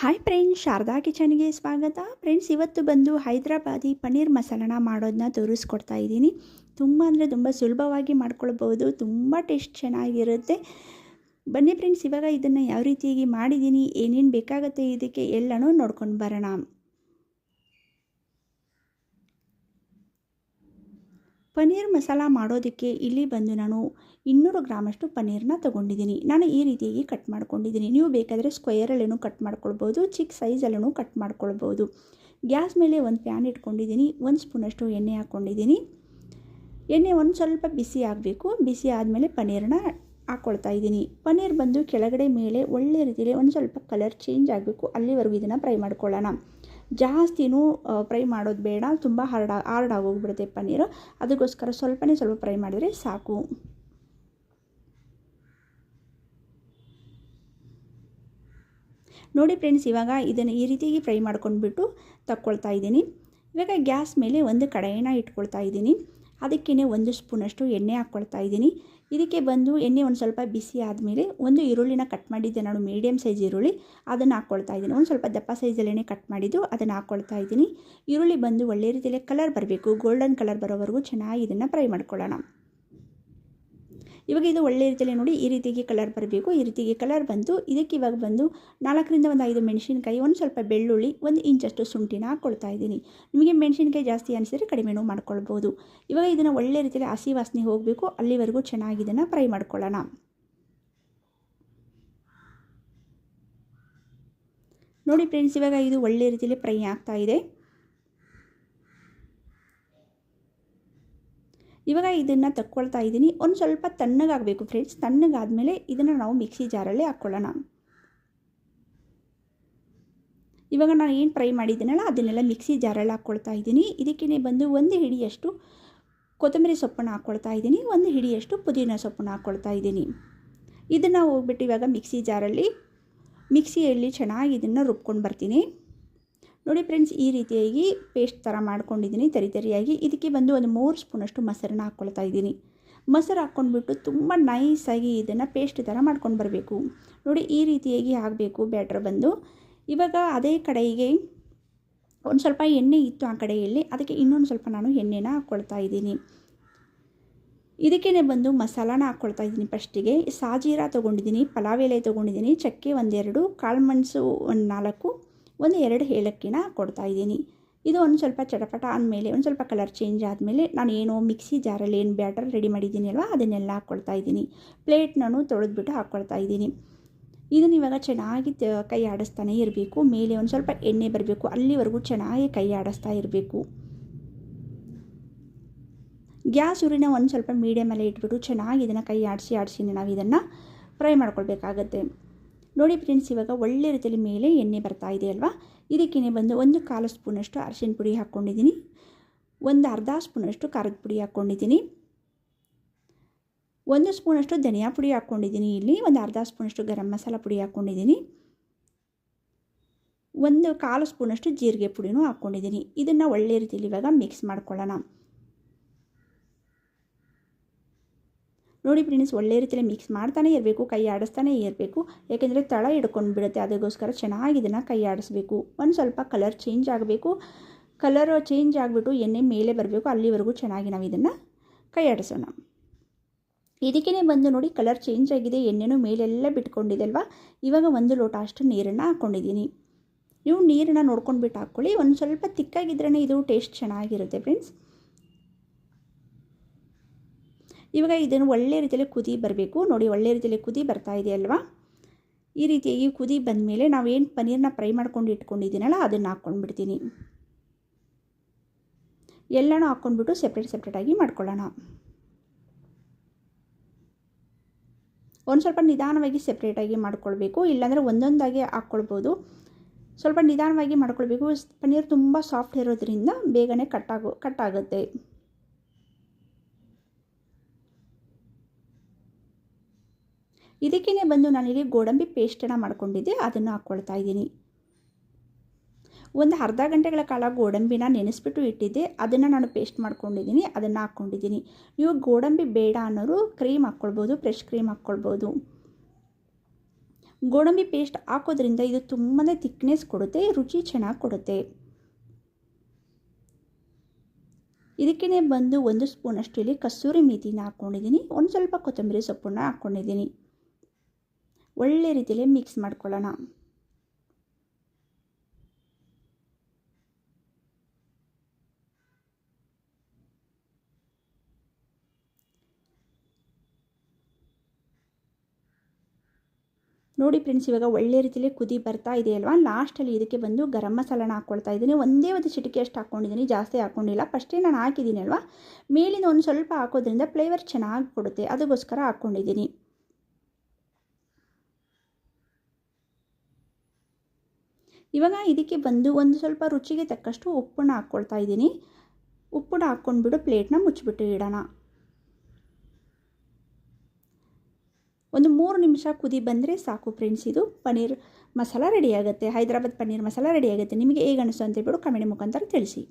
Hi friends Sharada ಕಿಚನ್ಗೆ ಸ್ವಾಗತ. Friends ಇವತ್ತು ಬಂದು ಹೈದ್ರಾಬಾದಿ ಪನ್ನೀರ್ ಮಸಾಲನ ಮಾಡೋದನ್ನ ತೋರಿಸ್ಕೊಡ್ತಾ ಇದ್ದೀನಿ. ತುಂಬ ಅಂದರೆ ತುಂಬ ಸುಲಭವಾಗಿ ಮಾಡ್ಕೊಳ್ಬೋದು ತುಂಬ ಟೇಸ್ಟ್ ಚೆನ್ನಾಗಿರುತ್ತೆ. ಬನ್ನಿ ಫ್ರೆಂಡ್ಸ್ ಇವಾಗ ಇದನ್ನು ಯಾವ ರೀತಿಯಾಗಿ ಮಾಡಿದ್ದೀನಿ, ಏನೇನು ಬೇಕಾಗುತ್ತೆ ಇದಕ್ಕೆ ಎಲ್ಲನೂ ನೋಡ್ಕೊಂಡು ಬರೋಣ. ಪನ್ನೀರ್ ಮಸಾಲ ಮಾಡೋದಕ್ಕೆ ಇಲ್ಲಿ ಬಂದು ನಾನು ಇನ್ನೂರು ಗ್ರಾಮಷ್ಟು ಪನ್ನೀರನ್ನ ತೊಗೊಂಡಿದ್ದೀನಿ. ನಾನು ಈ ರೀತಿಯಾಗಿ ಕಟ್ ಮಾಡ್ಕೊಂಡಿದ್ದೀನಿ. ನೀವು ಬೇಕಾದರೆ ಸ್ಕ್ವಯರಲ್ಲೂ ಕಟ್ ಮಾಡ್ಕೊಳ್ಬೋದು ಚಿಕ್ಕ ಸೈಜಲ್ಲೂ ಕಟ್ ಮಾಡ್ಕೊಳ್ಬೋದು. ಗ್ಯಾಸ್ ಮೇಲೆ ಒಂದು ಪ್ಯಾನ್ ಇಟ್ಕೊಂಡಿದ್ದೀನಿ. ಒಂದು ಸ್ಪೂನಷ್ಟು ಎಣ್ಣೆ ಹಾಕ್ಕೊಂಡಿದ್ದೀನಿ. ಎಣ್ಣೆ ಒಂದು ಸ್ವಲ್ಪ ಬಿಸಿ ಆಗಬೇಕು. ಬಿಸಿ ಆದಮೇಲೆ ಪನ್ನೀರನ್ನ ಹಾಕ್ಕೊಳ್ತಾ ಇದ್ದೀನಿ. ಪನ್ನೀರ್ ಬಂದು ಕೆಳಗಡೆ ಮೇಲೆ ಒಳ್ಳೆ ರೀತಿಯಲ್ಲಿ ಒಂದು ಸ್ವಲ್ಪ ಕಲರ್ ಚೇಂಜ್ ಆಗಬೇಕು. ಅಲ್ಲಿವರೆಗೂ ಇದನ್ನು ಫ್ರೈ ಮಾಡ್ಕೊಳ್ಳೋಣ. ಜಾಸ್ತಿನೂ ಫ್ರೈ ಮಾಡೋದು ಬೇಡ. ತುಂಬ ಹಾರ್ಡ್ ಹಾರ್ಡ್ ಆಗೋಗ್ಬಿಡುತ್ತೆ ಪನ್ನೀರು. ಅದಕ್ಕೋಸ್ಕರ ಸ್ವಲ್ಪನೇ ಸ್ವಲ್ಪ ಫ್ರೈ ಮಾಡಿದರೆ ಸಾಕು. ನೋಡಿ ಫ್ರೆಂಡ್ಸ್, ಇವಾಗ ಇದನ್ನು ಈ ರೀತಿಯಾಗಿ ಫ್ರೈ ಮಾಡ್ಕೊಂಡ್ಬಿಟ್ಟು ತಕ್ಕೊಳ್ತಾ ಇದ್ದೀನಿ. ಇವಾಗ ಗ್ಯಾಸ್ ಮೇಲೆ ಒಂದು ಕಡಾಯಿನ ಇಟ್ಕೊಳ್ತಾ ಇದ್ದೀನಿ. ಅದಕ್ಕೇ ಒಂದು ಸ್ಪೂನಷ್ಟು ಎಣ್ಣೆ ಹಾಕ್ಕೊಳ್ತಾ ಇದ್ದೀನಿ. ಇದಕ್ಕೆ ಬಂದು ಎಣ್ಣೆ ಒಂದು ಸ್ವಲ್ಪ ಬಿಸಿ ಆದಮೇಲೆ ಒಂದು ಈರುಳ್ಳಿನ ಕಟ್ ಮಾಡಿದ್ದೆ. ನಾನು ಮೀಡಿಯಮ್ ಸೈಜ್ ಈರುಳ್ಳಿ. ಅದನ್ನು ಹಾಕ್ಕೊಳ್ತಾ ಇದ್ದೀನಿ. ಒಂದು ಸ್ವಲ್ಪ ದಪ್ಪ ಸೈಜಲ್ಲೇ ಕಟ್ ಮಾಡಿದ್ದು ಅದನ್ನು ಹಾಕ್ಕೊಳ್ತಾ ಇದ್ದೀನಿ. ಈರುಳ್ಳಿ ಬಂದು ಒಳ್ಳೆ ರೀತಿಯಲ್ಲಿ ಕಲರ್ ಬರಬೇಕು. ಗೋಲ್ಡನ್ ಕಲರ್ ಬರೋವರೆಗೂ ಚೆನ್ನಾಗಿ ಇದನ್ನು ಫ್ರೈ ಮಾಡ್ಕೊಳ್ಳೋಣ. ಇವಾಗ ಇದು ಒಳ್ಳೆ ರೀತಿಯಲ್ಲಿ ನೋಡಿ ಈ ರೀತಿಗೆ ಕಲರ್ ಬರಬೇಕು. ಈ ರೀತಿಗೆ ಕಲರ್ ಬಂತು ಇದಕ್ಕೆ ಇವಾಗ ಬಂದು ನಾಲ್ಕರಿಂದ ಒಂದು ಐದು ಮೆಣಸಿನಕಾಯಿ, ಒಂದು ಸ್ವಲ್ಪ ಬೆಳ್ಳುಳ್ಳಿ, ಒಂದು ಇಂಚಷ್ಟು ಶುಂಠಿನ ಹಾಕ್ಕೊಳ್ತಾ ಇದ್ದೀನಿ. ನಿಮಗೆ ಮೆಣಸಿನಕಾಯಿ ಜಾಸ್ತಿ ಅನಿಸಿದರೆ ಕಡಿಮೆನೂ ಮಾಡ್ಕೊಳ್ಬೋದು. ಇವಾಗ ಇದನ್ನು ಒಳ್ಳೆ ರೀತಿಯಲ್ಲಿ ಹಸಿ ವಾಸನೆ ಹೋಗಬೇಕು. ಅಲ್ಲಿವರೆಗೂ ಚೆನ್ನಾಗಿ ಇದನ್ನು ಫ್ರೈ ಮಾಡ್ಕೊಳ್ಳೋಣ. ನೋಡಿ ಫ್ರೆಂಡ್ಸ್ ಇವಾಗ ಇದು ಒಳ್ಳೆ ರೀತಿಯಲ್ಲಿ ಫ್ರೈ ಆಗ್ತಾ ಇದೆ. ಇವಾಗ ಇದನ್ನು ತಕ್ಕೊಳ್ತಾ ಇದ್ದೀನಿ. ಒಂದು ಸ್ವಲ್ಪ ತಣ್ಣಗಾಗಬೇಕು ಫ್ರೆಂಡ್ಸ್ ತಣ್ಣಗಾದಮೇಲೆ ಇದನ್ನು ನಾವು ಮಿಕ್ಸಿ ಜಾರಲ್ಲಿ ಹಾಕ್ಕೊಳ್ಳೋಣ. ಇವಾಗ ನಾನು ಏನು ಫ್ರೈ ಮಾಡಿದ್ದೀನಲ್ಲ, ಅದನ್ನೆಲ್ಲ ಮಿಕ್ಸಿ ಜಾರಲ್ಲಿ ಹಾಕ್ಕೊಳ್ತಾ ಇದ್ದೀನಿ. ಇದಕ್ಕೇ ಬಂದು ಒಂದು ಹಿಡಿಯಷ್ಟು ಕೊತ್ತಂಬರಿ ಸೊಪ್ಪನ್ನು ಹಾಕ್ಕೊಳ್ತಾ ಇದ್ದೀನಿ. ಒಂದು ಹಿಡಿಯಷ್ಟು ಪುದೀನ ಸೊಪ್ಪನ್ನು ಹಾಕ್ಕೊಳ್ತಾ ಇದ್ದೀನಿ. ಇದನ್ನು ಹೋಗ್ಬಿಟ್ಟು ಇವಾಗ ಮಿಕ್ಸಿ ಜಾರಲ್ಲಿ ಮಿಕ್ಸಿಯಲ್ಲಿ ಚೆನ್ನಾಗಿ ಇದನ್ನು ರುಬ್ಕೊಂಡು ಬರ್ತೀನಿ. ನೋಡಿ ಫ್ರೆಂಡ್ಸ್, ಈ ರೀತಿಯಾಗಿ ಪೇಸ್ಟ್ ಥರ ಮಾಡ್ಕೊಂಡಿದ್ದೀನಿ ತರಿ ತರಿಯಾಗಿ. ಇದಕ್ಕೆ ಬಂದು ಒಂದು ಮೂರು ಸ್ಪೂನಷ್ಟು ಮೊಸರನ್ನ ಹಾಕ್ಕೊಳ್ತಾ ಇದ್ದೀನಿ. ಮೊಸರು ಹಾಕ್ಕೊಂಡ್ಬಿಟ್ಟು ತುಂಬ ನೈಸಾಗಿ ಇದನ್ನು ಪೇಸ್ಟ್ ಥರ ಮಾಡ್ಕೊಂಡು ಬರಬೇಕು. ನೋಡಿ, ಈ ರೀತಿಯಾಗಿ ಆಗಬೇಕು ಬ್ಯಾಟ್ರ್ ಬಂದು. ಇವಾಗ ಅದೇ ಕಡೆಗೆ ಒಂದು ಸ್ವಲ್ಪ ಎಣ್ಣೆ ಇತ್ತು ಆ ಕಡೆಯಲ್ಲಿ ಅದಕ್ಕೆ ಇನ್ನೊಂದು ಸ್ವಲ್ಪ ನಾನು ಎಣ್ಣೆನ ಹಾಕ್ಕೊಳ್ತಾ ಇದ್ದೀನಿ. ಇದಕ್ಕೇ ಬಂದು ಮಸಾಲಾನ ಹಾಕ್ಕೊಳ್ತಾ ಇದ್ದೀನಿ ಫಸ್ಟಿಗೆ. ಸಾಜೀರ ತೊಗೊಂಡಿದ್ದೀನಿ, ಪಲಾವ್ ಎಲೆ ತೊಗೊಂಡಿದ್ದೀನಿ, ಚಕ್ಕೆ ಒಂದೆರಡು, ಕಾಳು ಮೆಣಸು ಒಂದು ನಾಲ್ಕು ಒಂದು ಎರಡು ಏಲಕ್ಕಿನ ಕೊಡ್ತಾ ಇದ್ದೀನಿ. ಇದು ಒಂದು ಸ್ವಲ್ಪ ಚಟಪಟ ಆದಮೇಲೆ, ಒಂದು ಸ್ವಲ್ಪ ಕಲರ್ ಚೇಂಜ್ ಆದಮೇಲೆ ನಾನು ಏನು ಮಿಕ್ಸಿ ಜಾರಲ್ಲಿ ಏನು ಬ್ಯಾಟರ್ ರೆಡಿ ಮಾಡಿದ್ದೀನಿ ಅಲ್ವಾ, ಅದನ್ನೆಲ್ಲ ಹಾಕ್ಕೊಳ್ತಾ ಇದ್ದೀನಿ. ಪ್ಲೇಟ್ ನಾನು ತೊಳೆದ್ಬಿಟ್ಟು ಹಾಕ್ಕೊಳ್ತಾ ಇದ್ದೀನಿ. ಇದನ್ನು ಇವಾಗ ಚೆನ್ನಾಗಿ ಕೈ ಆಡಿಸ್ತಾನೆ ಇರಬೇಕು. ಮೇಲೆ ಒಂದು ಸ್ವಲ್ಪ ಎಣ್ಣೆ ಬರಬೇಕು. ಅಲ್ಲಿವರೆಗೂ ಚೆನ್ನಾಗಿ ಕೈ ಆಡಿಸ್ತಾ ಇರಬೇಕು. ಗ್ಯಾಸ್ ಉರಿನ ಒಂದು ಸ್ವಲ್ಪ ಮೀಡಿಯಮಲ್ಲೇ ಇಟ್ಬಿಟ್ಟು ಚೆನ್ನಾಗಿ ಇದನ್ನು ಕೈ ಆಡಿಸಿ ಆಡಿಸಿ, ನಾವು ಇದನ್ನು ಫ್ರೈ ಮಾಡ್ಕೊಳ್ಬೇಕಾಗತ್ತೆ. ನೋಡಿ ಫ್ರೆಂಡ್ಸ್, ಇವಾಗ ಒಳ್ಳೆ ರೀತಿಯಲ್ಲಿ ಮೇಲೆ ಎಣ್ಣೆ ಬರ್ತಾ ಇದೆ ಅಲ್ವಾ? ಇದಕ್ಕೇನೆ ಬಂದು ಒಂದು ಕಾಲು ಸ್ಪೂನಷ್ಟು ಅರಿಶಿನ ಪುಡಿ ಹಾಕ್ಕೊಂಡಿದ್ದೀನಿ. ಒಂದು ಅರ್ಧ ಸ್ಪೂನಷ್ಟು ಖಾರದ ಪುಡಿ ಹಾಕ್ಕೊಂಡಿದ್ದೀನಿ. ಒಂದು ಸ್ಪೂನಷ್ಟು ಧನಿಯಾ ಪುಡಿ ಹಾಕ್ಕೊಂಡಿದ್ದೀನಿ ಇಲ್ಲಿ. ಒಂದು ಅರ್ಧ ಸ್ಪೂನಷ್ಟು ಗರಂ ಮಸಾಲ ಪುಡಿ ಹಾಕ್ಕೊಂಡಿದ್ದೀನಿ. ಒಂದು ಕಾಲು ಸ್ಪೂನಷ್ಟು ಜೀರಿಗೆ ಪುಡಿನೂ ಹಾಕ್ಕೊಂಡಿದ್ದೀನಿ. ಇದನ್ನು ಒಳ್ಳೆ ರೀತಿಯಲ್ಲಿ ಇವಾಗ ಮಿಕ್ಸ್ ಮಾಡ್ಕೊಳ್ಳೋಣ. ನೋಡಿ ಫ್ರೆಂಡ್ಸ್ ಒಳ್ಳೆ ರೀತಿಯಲ್ಲಿ ಮಿಕ್ಸ್ ಮಾಡ್ತಾನೆ ಇರಬೇಕು, ಕೈ ಆಡಿಸ್ತಾನೆ ಇರಬೇಕು. ಯಾಕೆಂದರೆ ತಳ ಹಿಡ್ಕೊಂಡು ಬಿಡುತ್ತೆ, ಅದಕ್ಕೋಸ್ಕರ ಚೆನ್ನಾಗಿ ಇದನ್ನು ಕೈ ಆಡಿಸ್ಬೇಕು. ಒಂದು ಸ್ವಲ್ಪ ಕಲರ್ ಚೇಂಜ್ ಆಗಬೇಕು. ಕಲರ್ ಚೇಂಜ್ ಆಗಿಬಿಟ್ಟು ಎಣ್ಣೆ ಮೇಲೆ ಬರಬೇಕು, ಅಲ್ಲಿವರೆಗೂ ಚೆನ್ನಾಗಿ ನಾವು ಇದನ್ನು ಕೈ ಆಡಿಸೋಣ. ಇದಕ್ಕೇ ಬಂದು ನೋಡಿ ಕಲರ್ ಚೇಂಜ್ ಆಗಿದೆ, ಎಣ್ಣೆನೂ ಮೇಲೆಲ್ಲ ಬಿಟ್ಕೊಂಡಿದೆ ಅಲ್ವಾ? ಇವಾಗ ಒಂದು ಲೋಟ ಅಷ್ಟು ನೀರನ್ನು ಹಾಕ್ಕೊಂಡಿದ್ದೀನಿ ನೀವು ನೀರನ್ನು ನೋಡ್ಕೊಂಡು ಬಿಟ್ಟು ಹಾಕ್ಕೊಳ್ಳಿ, ಒಂದು ಸ್ವಲ್ಪ ತಿಕ್ಕಾಗಿದ್ರೇ ಇದು ಟೇಸ್ಟ್ ಚೆನ್ನಾಗಿರುತ್ತೆ ಫ್ರೆಂಡ್ಸ್ ಇವಾಗ ಇದನ್ನು ಒಳ್ಳೆ ರೀತಿಯಲ್ಲಿ ಕುದಿ ಬರಬೇಕು. ನೋಡಿ, ಒಳ್ಳೆ ರೀತಿಯಲ್ಲಿ ಕುದಿ ಬರ್ತಾ ಇದೆ ಅಲ್ವಾ? ಈ ರೀತಿಯಾಗಿ ಕುದಿ ಬಂದ ಮೇಲೆ ನಾವೇನು ಪನ್ನೀರನ್ನ ಫ್ರೈ ಮಾಡ್ಕೊಂಡು ಇಟ್ಕೊಂಡಿದ್ದೀನಲ್ಲ, ಅದನ್ನು ಹಾಕ್ಕೊಂಡ್ಬಿಡ್ತೀನಿ. ಎಲ್ಲನೂ ಹಾಕ್ಕೊಂಡ್ಬಿಟ್ಟು ಸೆಪ್ರೇಟ್ ಸೆಪ್ರೇಟಾಗಿ ಮಾಡ್ಕೊಳ್ಳೋಣ. ಒಂದು ಸ್ವಲ್ಪ ನಿಧಾನವಾಗಿ ಸೆಪ್ರೇಟಾಗಿ ಮಾಡ್ಕೊಳ್ಬೇಕು. ಇಲ್ಲಾಂದರೆ ಒಂದೊಂದಾಗಿ ಹಾಕ್ಕೊಳ್ಬೋದು. ಸ್ವಲ್ಪ ನಿಧಾನವಾಗಿ ಮಾಡ್ಕೊಳ್ಬೇಕು. ಪನ್ನೀರ್ ತುಂಬ ಸಾಫ್ಟ್ ಇರೋದ್ರಿಂದ ಬೇಗನೆ ಕಟ್ಟಾಗೋ ಕಟ್ಟಾಗುತ್ತೆ ಇದಕ್ಕೇ ಬಂದು ನಾನಿಲ್ಲಿ ಗೋಡಂಬಿ ಪೇಸ್ಟನ್ನು ಮಾಡ್ಕೊಂಡಿದ್ದೆ, ಅದನ್ನು ಹಾಕ್ಕೊಳ್ತಾ ಇದ್ದೀನಿ. ಒಂದು ಅರ್ಧ ಗಂಟೆಗಳ ಕಾಲ ಗೋಡಂಬಿನ ನೆನೆಸ್ಬಿಟ್ಟು ಇಟ್ಟಿದ್ದೆ, ಅದನ್ನು ನಾನು ಪೇಸ್ಟ್ ಮಾಡ್ಕೊಂಡಿದ್ದೀನಿ, ಅದನ್ನು ಹಾಕ್ಕೊಂಡಿದ್ದೀನಿ ನೀವು ಗೋಡಂಬಿ ಬೇಡ ಅನ್ನೋರು ಕ್ರೀಮ್ ಹಾಕ್ಕೊಳ್ಬೋದು, ಫ್ರೆಶ್ ಕ್ರೀಮ್ ಹಾಕ್ಕೊಳ್ಬೋದು. ಗೋಡಂಬಿ ಪೇಸ್ಟ್ ಹಾಕೋದ್ರಿಂದ ಇದು ತುಂಬಾ ತಿಕ್ನೆಸ್ ಕೊಡುತ್ತೆ, ರುಚಿ ಚೆನ್ನಾಗಿ ಕೊಡುತ್ತೆ. ಇದಕ್ಕೇ ಬಂದು ಒಂದು ಸ್ಪೂನಷ್ಟು ಇಲ್ಲಿ ಕಸ್ತೂರಿ ಮೇಥಿನ ಹಾಕ್ಕೊಂಡಿದ್ದೀನಿ ಒಂದು ಸ್ವಲ್ಪ ಕೊತ್ತಂಬರಿ ಸೊಪ್ಪನ್ನು ಹಾಕ್ಕೊಂಡಿದ್ದೀನಿ ಒಳ್ಳೆ ರೀತಿಯಲ್ಲಿ ಮಿಕ್ಸ್ ಮಾಡ್ಕೊಳ್ಳೋಣ. ನೋಡಿ ಫ್ರೆಂಡ್ಸ್ ಇವಾಗ ಒಳ್ಳೆ ರೀತಿಯಲ್ಲಿ ಕುದಿ ಬರ್ತಾ ಇದೆ ಅಲ್ವಾ? ಲಾಸ್ಟಲ್ಲಿ ಇದಕ್ಕೆ ಬಂದು ಗರಂ ಮಸಾಲನ ಹಾಕ್ಕೊಳ್ತಾ ಇದ್ದೀನಿ. ಒಂದೇ ಒಂದು ಚಿಟಿಕೆ ಅಷ್ಟು ಹಾಕ್ಕೊಂಡಿದ್ದೀನಿ ಜಾಸ್ತಿ ಹಾಕ್ಕೊಂಡಿಲ್ಲ ಫಸ್ಟೇ ನಾನು ಹಾಕಿದ್ದೀನಿ ಅಲ್ವಾ? ಮೇಲಿಂದ ಒಂದು ಸ್ವಲ್ಪ ಹಾಕೋದ್ರಿಂದ ಫ್ಲೇವರ್ ಚೆನ್ನಾಗಿ ಕೊಡುತ್ತೆ. ಅದಕ್ಕೋಸ್ಕರ ಹಾಕ್ಕೊಂಡಿದ್ದೀನಿ ಇವಾಗ ಇದಕ್ಕೆ ಬಂದು ಒಂದು ಸ್ವಲ್ಪ ರುಚಿಗೆ ತಕ್ಕಷ್ಟು ಉಪ್ಪನ್ನು ಹಾಕ್ಕೊಳ್ತಾ ಇದ್ದೀನಿ. ಉಪ್ಪನ್ನ ಹಾಕ್ಕೊಂಡ್ಬಿಟ್ಟು ಪ್ಲೇಟ್ನ ಮುಚ್ಚಿಬಿಟ್ಟು ಇಡೋಣ. ಒಂದು ಮೂರು ನಿಮಿಷ ಕುದಿ ಬಂದರೆ ಸಾಕು ಫ್ರೆಂಡ್ಸ್, ಇದು ಪನ್ನೀರ್ ಮಸಾಲ ರೆಡಿಯಾಗುತ್ತೆ ಹೈದರಾಬಾದ್ ಪನ್ನೀರ್ ಮಸಾಲ ರೆಡಿಯಾಗುತ್ತೆ ನಿಮಗೆ ಹೇಗೆ ಅನಿಸ್ತು ಅಂತ ಹೇಳ್ಬಿಟ್ಟು ಕಮೆಂಟ್ ಮುಖಾಂತರ ತಿಳಿಸಿ.